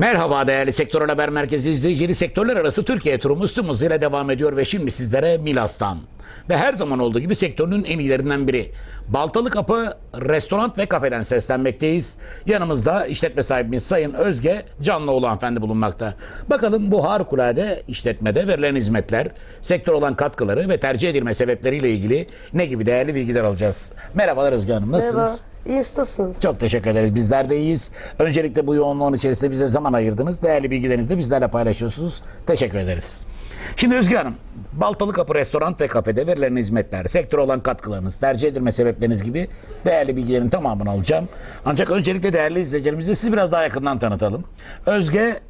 Merhaba değerli Sektör Haber Merkezi izleyicileri. Sektörler arası Türkiye turumuz tüm hızıyla devam ediyor ve şimdi sizlere Milas'tan ve her zaman olduğu gibi sektörünün en iyilerinden biri. Baltalı Kapı Restoran ve Kafeden seslenmekteyiz. Yanımızda işletme sahibimiz Sayın Özge Canlıoğlu hanımefendi bulunmakta. Bakalım bu harikulade işletmede verilen hizmetler, sektör olan katkıları ve tercih edilme sebepleriyle ilgili ne gibi değerli bilgiler alacağız. Merhabalar Özge Hanım nasılsınız? Merhaba. İyi? Nasılsınız? Çok teşekkür ederiz. Bizler de iyiyiz. Öncelikle bu yoğunluğun içerisinde bize zaman ayırdınız. Değerli bilgilerinizi de bizlerle paylaşıyorsunuz. Teşekkür ederiz. Şimdi Özge Hanım, Baltalı Kapı Restoran ve Kafede verilen hizmetler, sektör olan katkılarınız, tercih edilme sebepleriniz gibi değerli bilgilerin tamamını alacağım. Ancak öncelikle değerli izleyicilerimizi sizi biraz daha yakından tanıtalım. Özge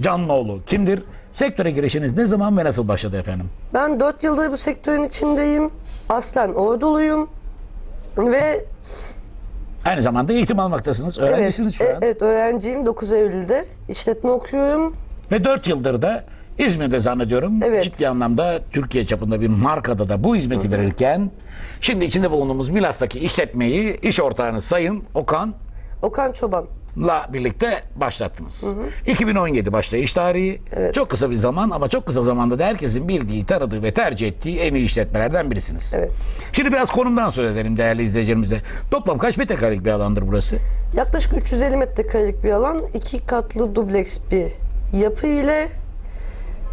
Canlıoğlu kimdir? Sektöre girişiniz ne zaman ve nasıl başladı efendim? Ben 4 yıldır bu sektörün içindeyim. Aslen orduluyum. Ve Aynı zamanda eğitim almaktasınız. Öğrencisiniz şu e- an. evet öğrenciyim 9 Eylül'de. İşletme okuyorum. Ve 4 yıldır da İzmir'de zannediyorum Evet. ciddi anlamda Türkiye çapında bir markada da bu hizmeti verirken şimdi içinde bulunduğumuz Milas'taki işletmeyi iş ortağınız Sayın Okan'la Okan Çoban. Birlikte başlattınız. 2017 başlayış tarihi. Evet. Çok kısa bir zaman ama çok kısa zamanda da herkesin bildiği, tanıdığı ve tercih ettiği en iyi işletmelerden birisiniz. Evet. Şimdi biraz konumdan söz edelim değerli izleyicilerimize. Toplam kaç metrekarelik bir alandır burası? Yaklaşık 350 metrekarelik bir alan. iki katlı dubleks bir yapı ile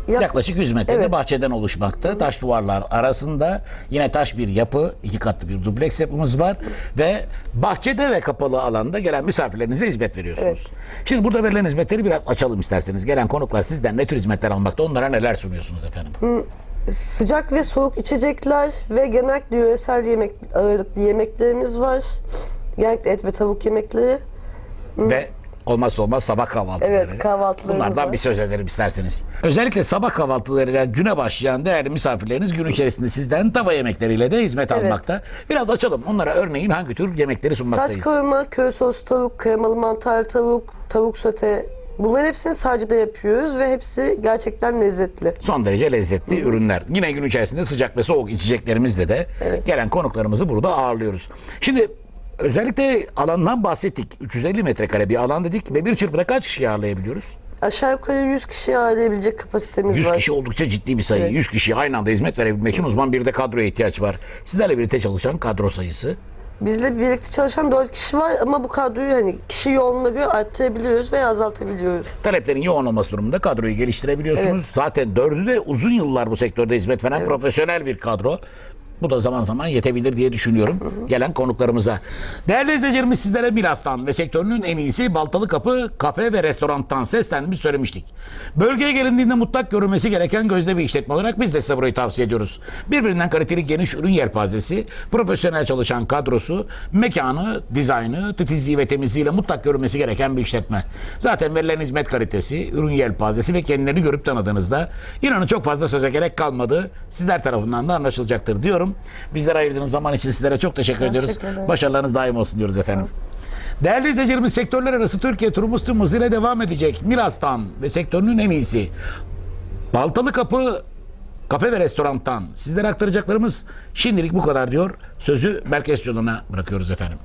Yaklaşık 100 metrede Evet. bahçeden oluşmakta. Taş duvarlar arasında yine taş bir yapı, iki katlı bir dubleks yapımız var ve bahçede ve kapalı alanda gelen misafirlerinize hizmet veriyorsunuz. Evet. Şimdi burada verilen hizmetleri biraz açalım isterseniz. Gelen konuklar sizden ne tür hizmetler almakta, onlara neler sunuyorsunuz efendim? sıcak ve soğuk içecekler ve genellikle yöresel yemek ağırlıklı yemeklerimiz var. Genellikle et ve tavuk yemekleri. Ve olmazsa olmaz sabah kahvaltıları. Evet, kahvaltılarımız Bunlardan var. bir söz edelim isterseniz. Özellikle sabah kahvaltılarıyla güne başlayan değerli misafirleriniz gün içerisinde sizden tava yemekleriyle de hizmet Evet. almakta. Biraz açalım. Onlara örneğin hangi tür yemekleri sunmaktayız? Saç kavurma, köy sos tavuk, kremalı mantar tavuk, tavuk sote. Bunların hepsini sadece yapıyoruz ve hepsi gerçekten lezzetli. son derece lezzetli ürünler. Yine gün içerisinde sıcak ve soğuk içeceklerimizle de Evet. gelen konuklarımızı burada ağırlıyoruz. Şimdi özellikle alandan bahsettik. 350 metrekare bir alan dedik ve bir çırpıda kaç kişi ağırlayabiliyoruz? Aşağı yukarı 100 kişi ağırlayabilecek kapasitemiz 100 var. kişi oldukça ciddi bir sayı. Evet. 100 kişiye aynı anda hizmet verebilmek için uzman bir de kadroya ihtiyaç var. Sizlerle birlikte çalışan kadro sayısı. Bizle birlikte çalışan 4 kişi var ama bu kadroyu hani kişi yoğunluğuna göre arttırabiliyoruz veya azaltabiliyoruz. Taleplerin yoğun olması durumunda kadroyu geliştirebiliyorsunuz. Zaten dördü de uzun yıllar bu sektörde hizmet veren profesyonel bir kadro. Bu da zaman zaman yetebilir diye düşünüyorum gelen konuklarımıza. Değerli izleyicilerimiz sizlere Milas'tan ve sektörünün en iyisi Baltalı Kapı Kafe ve Restoran'tan seslenmiş söylemiştik. Bölgeye gelindiğinde mutlak görülmesi gereken gözde bir işletme olarak biz de size burayı tavsiye ediyoruz. Birbirinden kaliteli geniş ürün yelpazesi, profesyonel çalışan kadrosu, mekanı, dizaynı, titizliği ve temizliğiyle mutlak görülmesi gereken bir işletme. Zaten verilen hizmet kalitesi, ürün yelpazesi ve kendilerini görüp tanıdığınızda inanın çok fazla söze gerek kalmadı. Sizler tarafından da anlaşılacaktır diyorum. Bizlere ayırdığınız zaman için sizlere çok teşekkür, ediyoruz. ederim. Başarılarınız daim olsun diyoruz efendim. Değerli izleyicilerimiz sektörler arası Türkiye turumuz tüm hızıyla devam edecek. Miras'tan ve sektörünün en iyisi. Baltalı Kapı Kafe ve Restoran'tan sizlere aktaracaklarımız şimdilik bu kadar diyor. Sözü merkez yoluna bırakıyoruz efendim.